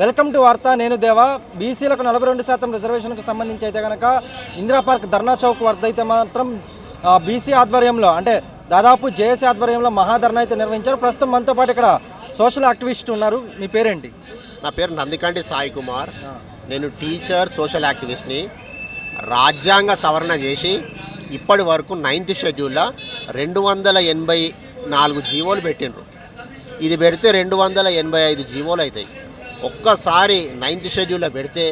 Welcome to వార్త నేను దేవా. బీసీలకు నలభై రెండు శాతం రిజర్వేషన్కు సంబంధించి అయితే కనుక ఇందిరా పార్క్ ధర్నా చౌక్ వద్ద అయితే మాత్రం బీసీ ఆధ్వర్యంలో అంటే దాదాపు జేఏసీ ఆధ్వర్యంలో మహాధర్నా అయితే నిర్వహించారు. ప్రస్తుతం మనతో పాటు ఇక్కడ సోషల్ యాక్టివిస్ట్ ఉన్నారు. మీ పేరేంటి? నా పేరు నందికంటి సాయి కుమార్. నేను టీచర్ సోషల్ యాక్టివిస్ట్ని. రాజ్యాంగ సవరణ చేసి ఇప్పటి వరకు నైన్త్ షెడ్యూల్లో రెండు వందల ఎనభై నాలుగు జీవోలు పెట్టిండ్రు. ఇది పెడితే రెండు వందల ఎనభై ఐదు జీవోలు అవుతాయి. ఒక్కసారి నైన్త్ షెడ్యూల్లో పెడితే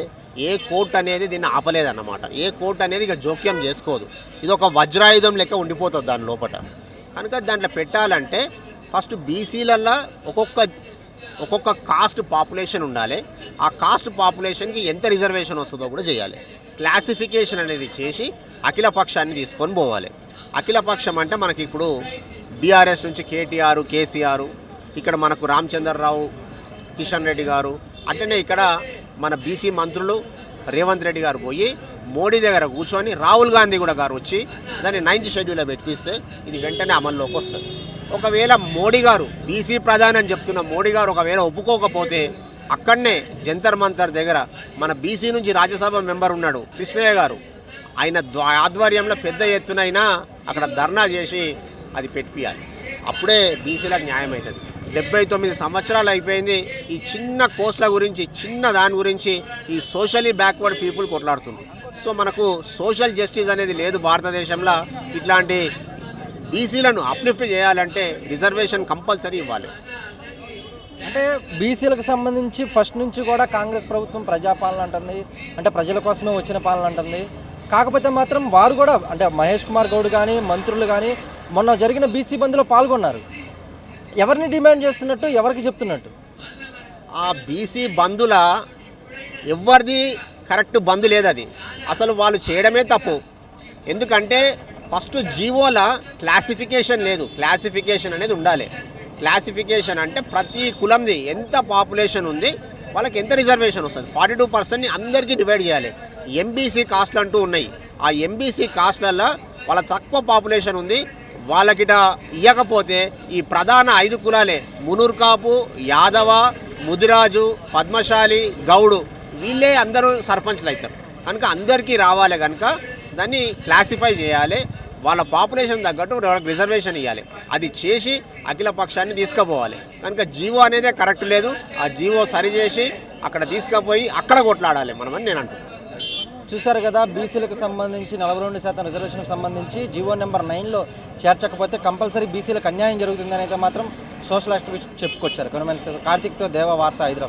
ఏ కోర్టు అనేది దీన్ని ఆపలేదన్నమాట. ఏ కోర్టు అనేది ఇక జోక్యం చేసుకోదు. ఇది ఒక వజ్రాయుధం లెక్క ఉండిపోతుంది దాని లోపల కనుక దాంట్లో పెట్టాలంటే ఫస్ట్ బీసీలల్లో ఒక్కొక్క ఒక్కొక్క కాస్ట్ పాపులేషన్ ఉండాలి. ఆ కాస్ట్ పాపులేషన్కి ఎంత రిజర్వేషన్ వస్తుందో కూడా చేయాలి. క్లాసిఫికేషన్ అనేది చేసి అఖిల పక్షాన్ని తీసుకొని పోవాలి. అఖిల పక్షం అంటే మనకి ఇప్పుడు బీఆర్ఎస్ నుంచి కేటీఆర్ కేసీఆర్ ఇక్కడ మనకు రామచంద్రరావు కిషన్ రెడ్డి గారు అట్లనే ఇక్కడ మన బీసీ మంత్రులు రేవంత్ రెడ్డి గారు పోయి మోడీ దగ్గర కూర్చొని రాహుల్ గాంధీ కూడా గారు వచ్చి దాన్ని నైన్త్ షెడ్యూల్లో పెట్టిస్తే ఇది వెంటనే అమల్లోకి వస్తుంది. ఒకవేళ మోడీ గారు బీసీ ప్రధాని అని చెప్తున్న మోడీ గారు ఒకవేళ ఒప్పుకోకపోతే అక్కడనే జంతర్ మంతర్ దగ్గర మన బీసీ నుంచి రాజ్యసభ మెంబర్ ఉన్నాడు కృష్ణయ్య గారు. ఆయన ఆధ్వర్యంలో పెద్ద ఎత్తునైనా అక్కడ ధర్నా చేసి అది పెట్టియాలి అప్పుడే బీసీలకు న్యాయం అవుతుంది. డెబ్బై తొమ్మిది సంవత్సరాలు అయిపోయింది. ఈ చిన్న కోస్ట్ల గురించి చిన్న దాని గురించి ఈ సోషలీ బ్యాక్వర్డ్ పీపుల్ కొట్లాడుతున్నారు. సో మనకు సోషల్ జస్టిస్ అనేది లేదు భారతదేశంలో. ఇట్లాంటి బీసీలను అప్లిఫ్ట్ చేయాలంటే రిజర్వేషన్ కంపల్సరీ ఇవ్వాలి. అంటే బీసీలకు సంబంధించి ఫస్ట్ నుంచి కూడా కాంగ్రెస్ ప్రభుత్వం ప్రజాపాలన అంటుంది. అంటే ప్రజల కోసమే వచ్చిన పాలన అంటుంది. కాకపోతే మాత్రం వారు కూడా అంటే మహేష్ కుమార్ గౌడ్ కానీ మంత్రులు కానీ మొన్న జరిగిన బీసీ బంద్లో పాల్గొన్నారు. ఎవరిని డిమాండ్ చేస్తున్నట్టు ఎవరికి చెప్తున్నట్టు? ఆ బీసీ బంధుల ఎవరిది కరెక్ట్ బంధు లేదు అది అసలు వాళ్ళు చేయడమే తప్పు. ఎందుకంటే ఫస్ట్ జీవోల క్లాసిఫికేషన్ లేదు. క్లాసిఫికేషన్ అనేది ఉండాలి. క్లాసిఫికేషన్ అంటే ప్రతి కులంది ఎంత పాపులేషన్ ఉంది వాళ్ళకి ఎంత రిజర్వేషన్ వస్తుంది. ఫార్టీ టూ పర్సెంట్ని అందరికీ డివైడ్ చేయాలి. ఎంబీసీ కాస్ట్లు అంటూ ఉన్నాయి. ఆ ఎంబీసీ కాస్ట్లలో వాళ్ళ తక్కువ పాపులేషన్ ఉంది. వాళ్ళకిట ఇవ్వకపోతే ఈ ప్రధాన ఐదు కులాలే. మునుర్కాపు యాదవ ముదిరాజు పద్మశాలి గౌడు. వీళ్ళే అందరూ సర్పంచ్లు అవుతారు కనుక అందరికీ రావాలి కనుక దాన్ని క్లాసిఫై చేయాలి. వాళ్ళ పాపులేషన్ తగ్గట్టు వాళ్ళకి రిజర్వేషన్ ఇవ్వాలి అది చేసి అఖిల పక్షాన్ని తీసుకుపోవాలి. కనుక జీవో అనేదే కరెక్ట్ లేదు. ఆ జీవో సరిచేసి అక్కడ తీసుకుపోయి అక్కడ కొట్లాడాలి మనమని నేను అంటున్నాను చూశారు కదా బీసీలకు సంబంధించి నలభై రెండు శాతం రిజర్వేషన్కి సంబంధించి జీవో నెంబర్ నైన్లో చేర్చకపోతే కంపల్సరీ బీసీలకు అన్యాయం జరుగుతుందని అయితే మాత్రం సోషల్ యాక్టివిస్ట్ చెప్పుకొచ్చారు. కొనమైన కార్తిక్తో దేవ వార్త హైదరాబాద్.